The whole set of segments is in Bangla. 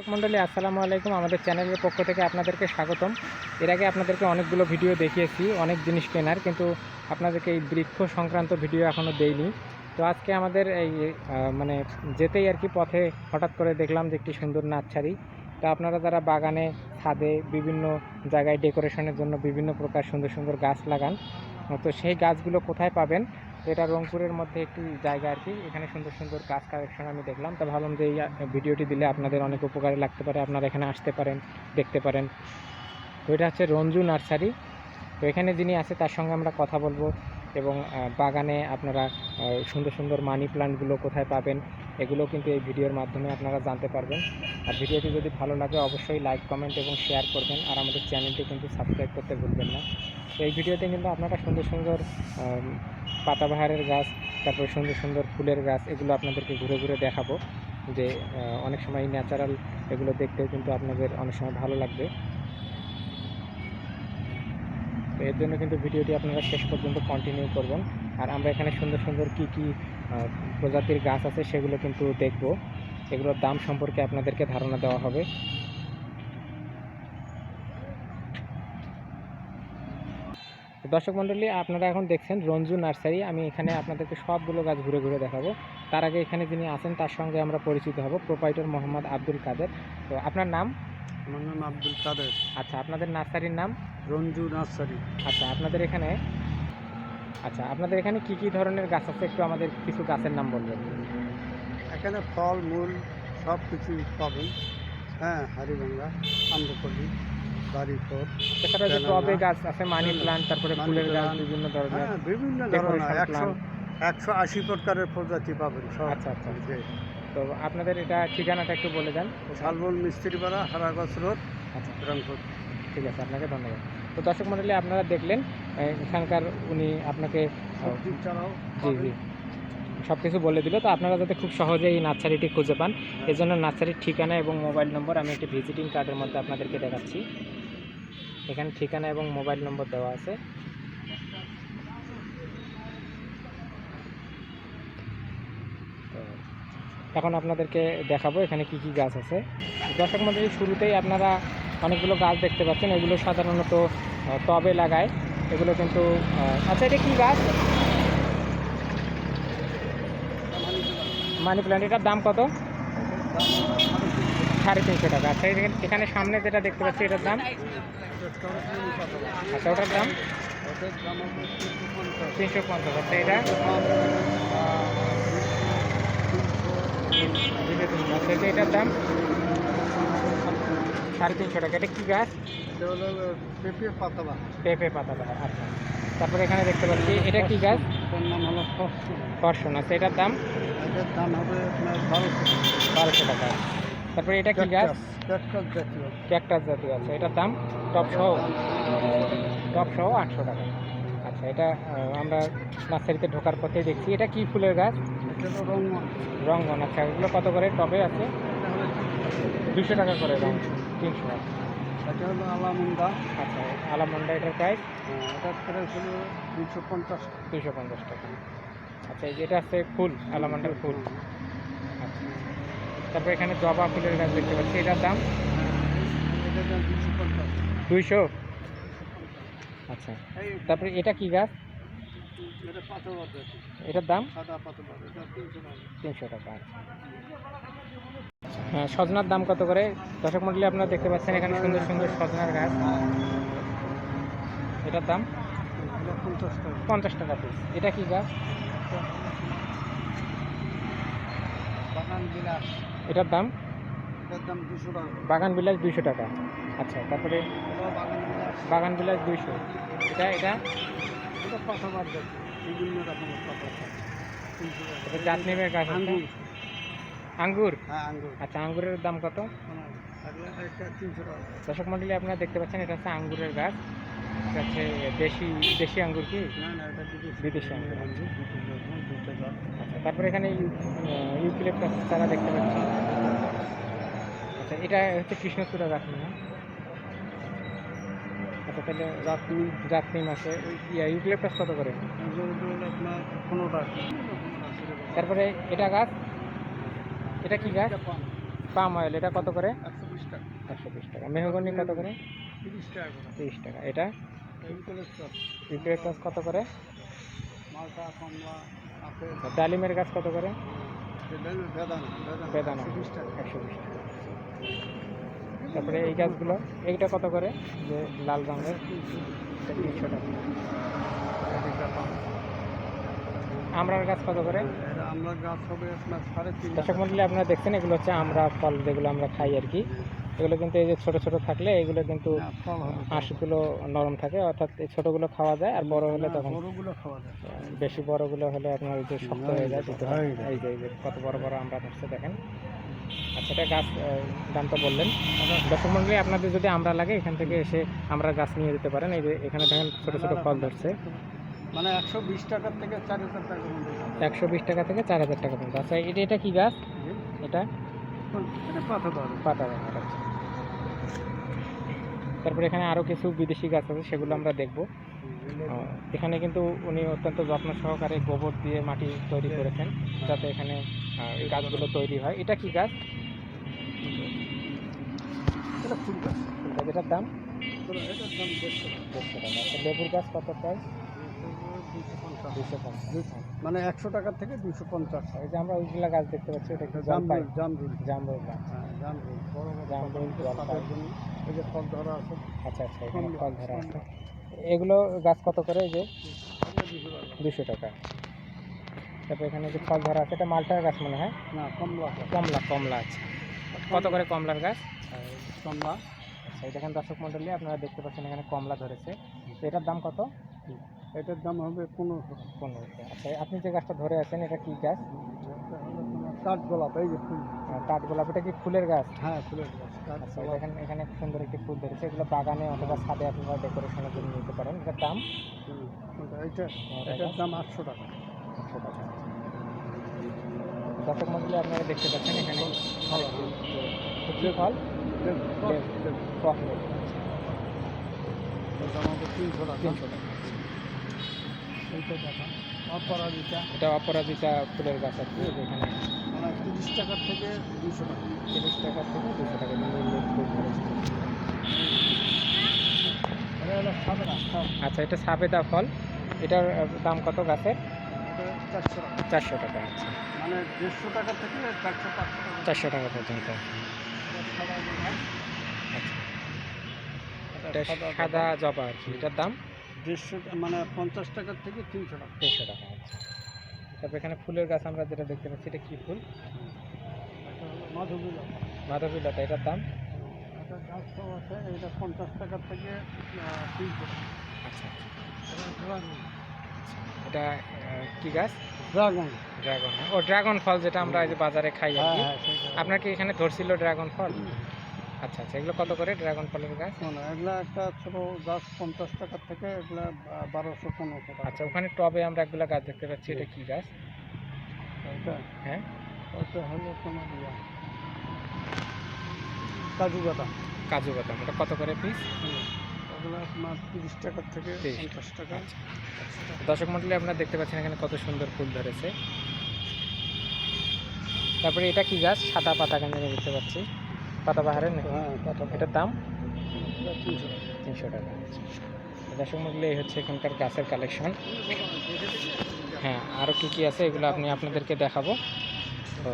দর্শক মণ্ডলী, আসসালামু আলাইকুম। আমাদের চ্যানেলের পক্ষ থেকে আপনাদেরকে স্বাগতম। এর আগে আপনাদেরকে অনেকগুলো ভিডিও দেখিয়েছি, অনেক জিনিস কেনার, কিন্তু আপনাদেরকে এই বৃক্ষ সংক্রান্ত ভিডিও এখনও দেইনি। তো আজকে আমাদের এই মানে যেতেই আর কি পথে হঠাৎ করে দেখলাম যে একটি সুন্দর নার্সারি তো আপনারা যারা বাগানে, ছাদে, বিভিন্ন জায়গায় ডেকোরেশনের জন্য বিভিন্ন প্রকার সুন্দর সুন্দর গাছ লাগান, তো সেই গাছগুলো কোথায় পাবেন? এটা রংপুরের মধ্যে একটি জায়গা আর কি। এখানে সুন্দর সুন্দর গাছ কালেকশন আমি দেখলাম। তো ভাবলাম যে এই ভিডিওটি দিলে আপনাদের অনেক উপকারে লাগতে পারে। আপনারা এখানে আসতে পারেন, দেখতে পারেন। তো এটা হচ্ছে রঞ্জু নার্সারি। তো এখানে যিনি আছে, তার সঙ্গে আমরা কথা বলব এবং বাগানে আপনারা সুন্দর সুন্দর মানি প্লান্টগুলো কোথায় পাবেন, এগুলো কিন্তু এই ভিডিওর মাধ্যমে আপনারা জানতে পারবেন। আর ভিডিওটি যদি ভালো লাগে, অবশ্যই লাইক কমেন্ট এবং শেয়ার করবেন। আর আমাদের চ্যানেলটি কিন্তু সাবস্ক্রাইব করতে ভুলবেন না। তো এই ভিডিওতে কিন্তু আপনারা সুন্দর সুন্দর পাতাবাহারের গাছ, তারপর সুন্দর সুন্দর ফুলের গাছ, এগুলো আপনাদেরকে ঘুরে ঘুরে দেখাবো। যে অনেক সময় ন্যাচারাল এগুলো দেখতেও কিন্তু আপনাদের অনেক সময় ভালো লাগবে। তো এর জন্য কিন্তু ভিডিওটি আপনারা শেষ পর্যন্ত কন্টিনিউ করবেন। আর আমরা এখানে সুন্দর সুন্দর কি কি প্রজাতির গাছ আছে সেগুলো কিন্তু দেখব। এগুলোর দাম সম্পর্কে আপনাদেরকে ধারণা দেওয়া হবে। দর্শক মণ্ডলী আপনারা এখন দেখছেন রঞ্জু নার্সারি। আমি এখানে আপনাদেরকে সবগুলো গাছ ঘুরে ঘুরে দেখাবো। তার আগে এখানে যিনি আছেন তার সঙ্গে আমরা পরিচিত হব প্রোপাইটর মোহাম্মদ আব্দুল কাদের। তো আপনার নাম? আমার নাম আব্দুল কাদের। আচ্ছা আপনাদের নার্সারির নাম? রঞ্জু নার্সারি। আচ্ছা আপনাদের এখানে? আচ্ছা আপনাদের এখানে কি কি ধরনের গাছ আছে? একটু আমাদের কিছু গাছের নাম বলবেন। এখানে ফল মূল সব কিছু পাবেন। হ্যাঁ হারিভাঙ্গা আম্রপল্লি এছাড়া যে টবে গাছ আছে মানি প্লান্ট তারপরে ফুলের গাছ বিভিন্ন ধরনের হ্যাঁ বিভিন্ন ধরনের একশো একশো আশি প্রকারের প্রজাতি পাবেন আচ্ছা আচ্ছা। তো আপনাদের এটা ঠিকানাটা একটু বলে দেন। শালবন মিস্ত্রিপাড়া হারাগছ রোড আচ্ছা। রংপুর। ঠিক আছে আপনাকে ধন্যবাদ। তো দর্শক মণ্ডলী আপনারা দেখলেন এখানকার উনি আপনাকে জি জি। সব কিছু বলে দিল। তো আপনারা যাতে খুব সহজে এই নার্সারিটি খুঁজে পান এর জন্য নার্সারির ঠিকানা এবং মোবাইল নম্বর আমি একটি ভিজিটিং কার্ডের মধ্যে আপনাদেরকে দেখাচ্ছি। এখানে ঠিকানা এবং মোবাইল নম্বর দেওয়া আছে। তো এখন আপনাদেরকে দেখাবো এখানে কি কি গাছ আছে। দর্শক মন্ডলী, শুরুতেই আপনারা অনেকগুলো গাছ দেখতে পাচ্ছেন। এগুলো সাধারণত টবে লাগায়। এগুলো কিন্তু আচ্ছা এটা কি গাছ? মানি প্ল্যান্ট এটার দাম কত? সাড়ে তিনশো টাকা। আচ্ছা এখানে সামনে যেটা দেখতে পাচ্ছি, এটার দাম? আচ্ছা ওটার দাম? তিনশো পঞ্চাশ আচ্ছা এটা? আচ্ছা এটার দাম? সাড়ে তিনশো টাকা এটা কী গাছ? পেঁপে পাতাবা পেঁপে পাতা আচ্ছা। তারপরে এখানে দেখতে পাচ্ছি এটা কি গাছ? নাম হলো কর্ষণ আচ্ছা এটার দাম? এটার দাম হবে আপনার বারোশো। বারোশো টাকা। তারপরে এটা কি গাছ? ক্যাকটাস জাতীয়। ক্যাকটাস জাতীয় আছে। এটার দাম টপ সহ টপ সহ আটশো টাকা। আচ্ছা এটা আমরা নার্সারিতে ঢোকার পথেই দেখছি। এটা কি ফুলের গাছ? এটা তো রং আচ্ছা এগুলো কত করে? টবে আছে? দুশো টাকা করে রং তিনশো এটা হলো আলামুন্দা আচ্ছা আলামন্ডা এটার প্রাইস এটার প্রাইস হলো দুশো পঞ্চাশ দুশো পঞ্চাশ টাকা। আচ্ছা এটা আছে ফুল আলামন্ডার ফুল। তারপরে এখানে জবা ফুলের গাছ দেখতে পাচ্ছি। এটার দাম? দুইশো। আচ্ছা। তারপরে এটা কি গাছ? এটার দাম? তিনশো টাকা। হ্যাঁ সজনার দাম কত করে? দর্শক মন্ডলী, আপনারা দেখতে পাচ্ছেন এখানে সুন্দর সুন্দর সজনার গাছ। এটার দাম? পঞ্চাশ টাকা পিস এটা কি গাছ? বিলাস। এটার দাম? এটার দাম দুশো টাকা। বাগান বিলাস দুইশো টাকা। আচ্ছা তারপরে বাগান বিলাস। দুইশো। এটা এটা? এটা পাতা বাজার বিভিন্ন রকমের জাতনিমের গাছ আছে আঙ্গুর। আঙ্গুর? হ্যাঁ আঙ্গুর। আচ্ছা আঙ্গুরের দাম কত? দর্শক মন্ডলী আপনারা দেখতে পাচ্ছেন এটা হচ্ছে আঙ্গুরের গাছ। দেশি দেশি আঙ্গুর কি? বিদেশি। আঙ্গুর। আচ্ছা তারপরে এখানে ইউক্লিপটাস চারা দেখতে পাচ্ছি। আচ্ছা এটা হচ্ছে কৃষ্ণচূড়া গাছ না? আচ্ছা তাহলে জাতনি জাতনিম আছে। ইয়া ইউক্লিপটাস কত করে? তারপরে এটা গাছ? এটা কি গাছ? পাম। অয়েল এটা কত করে? একশো বিশ টাকা। মেহগনি কত করে? তিরিশ টাকা তিরিশ টাকা। এটা? ইউক্যালিপটাস ইউক্রেটাস কত করে? মালটা কমলা ডালিমের গাছ কত করে? বেদানা একশো বিশ তারপরে এই গাছগুলো এইটা কত করে? যে লাল রঙের তিনশো টাকা। আমরার গাছ কত করে? আমরা গাছ হবে আপনার সাড়ে তিন দর্শক মন্ডলী আপনারা দেখছেন এগুলো হচ্ছে আমরা ফল যেগুলো আমরা খাই আর কি। এগুলো কিন্তু এই যে ছোট ছোট থাকলে এগুলো কিন্তু ফল নরম থাকে অর্থাৎ এই ছোটগুলো খাওয়া যায় আর বড় হলে তখন বেশি বড়গুলো হলে আপনার ওই যে শক্ত হয়ে যায়। এই যে এই যে কত বড় বড় আমরা ধরছে দেখেন। আচ্ছা এটা গাছ দাম তো বললেন। দর্শক মন্ডলী আপনাদের যদি আমরা লাগে এখান থেকে এসে আমরা গাছ নিয়ে যেতে পারেন। এই যে এখানে দেখেন ছোট ছোট ফল ধরছে। মানে একশো বিশ টাকার থেকে চার হাজার টাকা একশো বিশ টাকা থেকে চার হাজার টাকা পর্যন্ত। আচ্ছা এটা এটা কি গাছ? এটা? পাতা পাতা আছে তারপরে এখানে আরও কিছু বিদেশি গাছ আছে সেগুলো আমরা দেখব। এখানে কিন্তু উনি অত্যন্ত যত্ন সহকারে গোবর দিয়ে মাটি তৈরি করেছেন যাতে এখানে গাছগুলো তৈরি হয়। এটা কি গাছ? ফুল গাছ। এটার দাম? লেবুর গাছ কত প্রাইস মানে একশো টাকার থেকে দুশো পঞ্চাশ। এই যে আমরা ওইগুলা গাছ দেখতে পাচ্ছি এটা কি জামরুল জামরুল। গাছ। হ্যাঁ জামরুল। বড় জামরুল, জন্য। যে ফল ধরা আছে। আচ্ছা আচ্ছা এখানে ফল ধরা আছে। এগুলো গাছ কত করে যে? দুশো টাকা। তারপর এখানে যে ফল ধরা আছে এটা মালটার গাছ মনে হয়? না কমলা। কমলা কমলা আছে কত করে কমলার গাছ? কমলা। আচ্ছা এটা এখানে দর্শক মন্ডলী আপনারা দেখতে পাচ্ছেন এখানে কমলা ধরেছে। তো এটার দাম কত? এটার দাম হবে পনেরোশো। পনেরোশো। আচ্ছা আপনি যে গাছটা ধরে আছেন এটা কি গাছ? এটা হলো কাঠ গোলাপ এই যে ফুল। কাঠগোলাপ এটা কি ফুলের গাছ? হ্যাঁ ফুলের গাছ আচ্ছা এখানে খুব সুন্দর একটি ফুল ধরেছে। এগুলো বাগানে অথবা ছাদে আপনারা ডেকোরেশনের জন্য নিতে পারেন। এটার দাম? এটা এটার দাম আটশো টাকা। একশো টাকা। দর্শক মন্ডলী আপনারা দেখতে পাচ্ছেন এখানে ফল। ফল? তিনশো টাকা। তিনশো টাকা। এইটা অপরাজিতা। এটা অপরাজিতা ফুলের গাছ আর কি এখানে। তিরিশ টাকার থেকে দুশো টাকা। তিরিশ টাকা থেকে দুশো টাকা সাদা আচ্ছা এটা সাবেদা ফল। এটার দাম কত গাছের? চারশো টাকা। আচ্ছা। মানে দেড়শো টাকা থেকে চারশো চারশো টাকা পর্যন্ত। এটা সাদা আচ্ছা। সাদা জবা আর কি। এটার দাম? দেড়শো মানে পঞ্চাশ টাকার থেকে তিনশো টাকা। তিনশো টাকা আচ্ছা। তারপর এখানে ফুলের গাছ আমরা যেটা দেখতে পাচ্ছি এটা কি ফুল? মাধবীলতা। এটার দাম? এটা আছে এটা পঞ্চাশ টাকার থেকে টাকা। আচ্ছা এটা কি গাছ? Dragon dragon. ও ড্রাগন ফল যেটা আমরা বাজারে খাই হ্যাঁ হ্যাঁ। আপনার কি এখানে ধরছিল ড্রাগন ফল? আচ্ছা আচ্ছা। এগুলো কত করে? ড্রাগন ফলের গাছ? এগুলা একটা ছোট গাছ পঞ্চাশ টাকার থেকে এগুলা বারোশো পনেরোশো টাকা। আচ্ছা ওখানে টবে আমরা এগুলো গাছ দেখতে পাচ্ছি। এটা কি গাছ? এটা? হ্যাঁ। ওটা হলো তোমার কাজু বাদাম। কাজু বাদাম। এটা কত করে পিস ওগুলো আপনার তিরিশ টাকার থেকে 30 পঞ্চাশ টাকা। আচ্ছা দর্শক মন্ডলী আপনারা দেখতে পাচ্ছেন এখানে কত সুন্দর ফুল ধরেছে। তারপরে এটা কি গাছ? সাদা পাতা কেন দেখতে পাচ্ছি। পাতা বাহারের নাকি? হ্যাঁ এটার দাম? তিনশো টাকা। আচ্ছা। দর্শক মন্ডলী এই হচ্ছে এখানকার গাছের কালেকশন হ্যাঁ আরও কী কী আছে এগুলো আপনি আপনাদেরকে দেখাবো। তো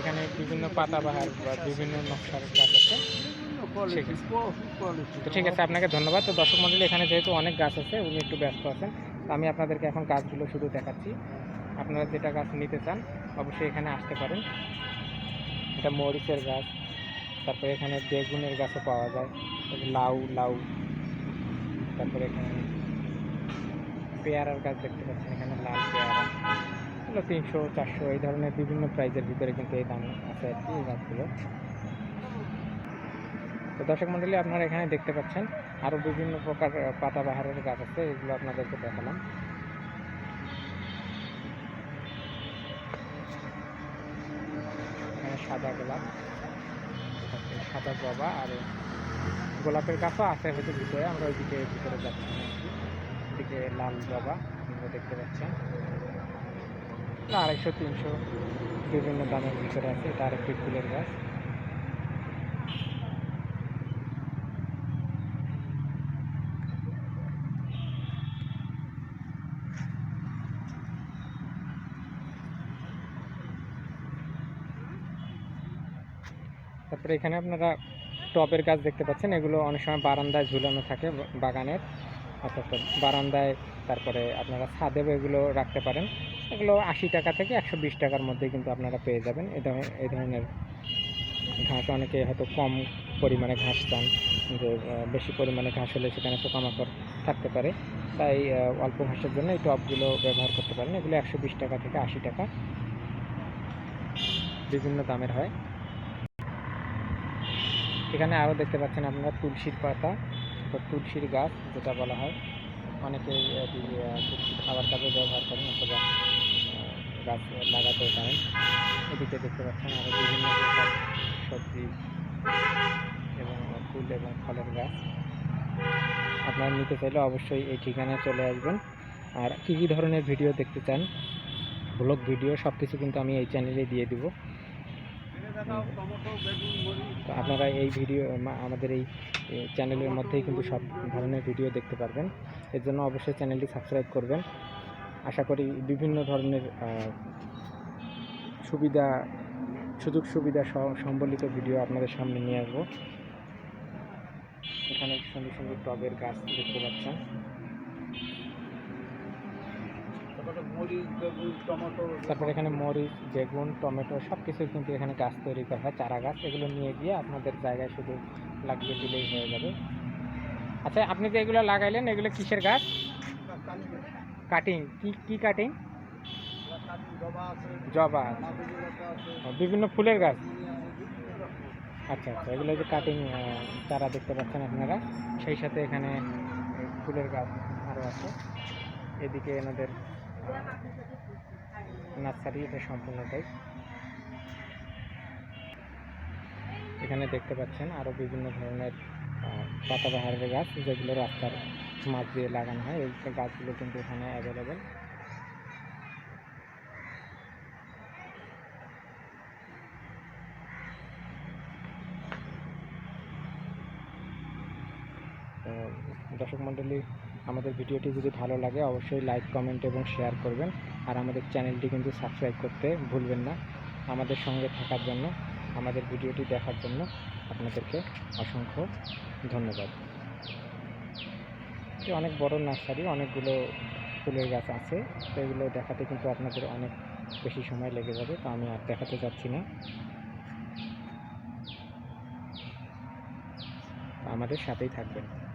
এখানে বিভিন্ন পাতাবাহার বা বিভিন্ন নকশার গাছ আছে। আছে। তো ঠিক আছে আপনাকে ধন্যবাদ। তো দর্শক মন্ডলী এখানে যেহেতু অনেক গাছ আছে উনি একটু ব্যস্ত আছেন তো আমি আপনাদেরকে এখন গাছগুলো শুধু দেখাচ্ছি। আপনারা যেটা গাছ নিতে চান অবশ্যই এখানে আসতে পারেন। এটা মরিচের গাছ, তারপরে এখানে বেগুনের গাছও পাওয়া যায়। লাউ লাউ, তারপরে এখানে পেয়ারার গাছ দেখতে পাচ্ছেন, এখানে লাল পেয়ারা। এগুলো তিনশো, চারশো, এই ধরনের বিভিন্ন প্রাইজের ভিতরে কিন্তু এই দাম আছে আর কি এই গাছগুলো। তো দর্শক মণ্ডলী আপনারা এখানে দেখতে পাচ্ছেন আরও বিভিন্ন প্রকার পাতাবাহারের গাছ আছে, এগুলো আপনাদেরকে দেখালাম। সাদা গোলাপ। সাদা জবা আর গোলাপের গাছও আছে হয়তো ভিতরে, আমরা ওইদিকে ভিতরে যাচ্ছি। না আর কি। লাল জবা আপনারা দেখতে পাচ্ছেন। আড়াইশো, তিনশো বিভিন্ন দামের ভিতরে আছে। এটা আরেকটি ফুলের গাছ। তারপরে এখানে আপনারা টবের গাছ দেখতে পাচ্ছেন। এগুলো অনেক সময় বারান্দায় ঝুলানো থাকে বাগানের। অর্থাৎ বারান্দায় তারপরে আপনারা ছাদেও এগুলো রাখতে পারেন। এগুলো আশি টাকা থেকে একশো বিশ টাকার মধ্যে কিন্তু আপনারা পেয়ে যাবেন। এই ধরনের এই ধরনের ঘাস অনেকে হয়তো কম পরিমাণে ঘাস চান, যে বেশি পরিমাণে ঘাস হলে সেখানে পোকামাকড় থাকতে পারে। তাই অল্প ঘাসের জন্য এই টবগুলো ব্যবহার করতে পারেন। এগুলো একশো বিশ টাকা থেকে আশি টাকা। বিভিন্ন দামের হয়। এখানে আরও দেখতে পাচ্ছেন আপনারা তুলসীর পাতা বা তুলসীর গাছ, যেটা বলা হয়। অনেকেই এটি তুলসী খাবার কাজে ব্যবহার করেন অথবা গাছ লাগাতেও পারেন। এদিকে দেখতে পাচ্ছেন আরও বিভিন্ন প্রকার সবজি এবং ফুল এবং ফলের গাছ। আপনারা নিতে চাইলে অবশ্যই এই ঠিকানায় চলে আসবেন। আর কী কী ধরনের ভিডিও দেখতে চান, ব্লগ, ভিডিও সব কিছু কিন্তু আমি এই চ্যানেলে দিয়ে দিব। তো আপনারা এই ভিডিও আমাদের এই চ্যানেলের মধ্যেই কিন্তু সব ধরনের ভিডিও দেখতে পারবেন। এর জন্য অবশ্যই চ্যানেলটি সাবস্ক্রাইব করবেন। আশা করি বিভিন্ন ধরনের সুবিধা, সুযোগ সুবিধা সম্বলিত ভিডিও আপনাদের সামনে নিয়ে আসব। এখানে সুন্দর সুন্দর টবের গাছ দেখতে পাচ্ছেন। তারপরে এখানে মরিচ, বেগুন, টমেটো সব কিছু কিন্তু এখানে গাছ তৈরি করা হয়, চারা গাছ, এগুলো নিয়ে গিয়ে আপনাদের জায়গায় শুধু লাগিয়ে দিলেই হয়ে যাবে। আচ্ছা আপনি যে এগুলো লাগাইলেন, এগুলো কিসের গাছ? কাটিং। কি কি কাটিং? জবা বিভিন্ন ফুলের গাছ। আচ্ছা আচ্ছা এগুলো যে কাটিং চারা দেখতে পাচ্ছেন আপনারা, সেই সাথে এখানে ফুলের গাছ আরও আছে। এদিকে এনাদের নার্সারি, এটা সম্পূর্ণটাই এখানে দেখতে পাচ্ছেন আরও বিভিন্ন ধরনের পাতাবাহারের গাছ, যেগুলো রাস্তার মাঝ দিয়ে লাগানো হয়। এই গাছগুলো কিন্তু এখানে অ্যাভেলেবেল তো দর্শক মণ্ডলী, আমাদের ভিডিওটি যদি ভালো লাগে, অবশ্যই লাইক কমেন্ট এবং শেয়ার করবেন। আর আমাদের চ্যানেলটি কিন্তু সাবস্ক্রাইব করতে ভুলবেন না। আমাদের সঙ্গে থাকার জন্য, আমাদের ভিডিওটি দেখার জন্য আপনাদেরকে অসংখ্য ধন্যবাদ। অনেক বড় নার্সারি, অনেকগুলো ফুলের গাছ আছে। তো এগুলো দেখাতে কিন্তু আপনাদের অনেক বেশি সময় লেগে যাবে। তো আমি আর দেখাতে চাচ্ছি না। আমাদের সাথেই থাকবেন।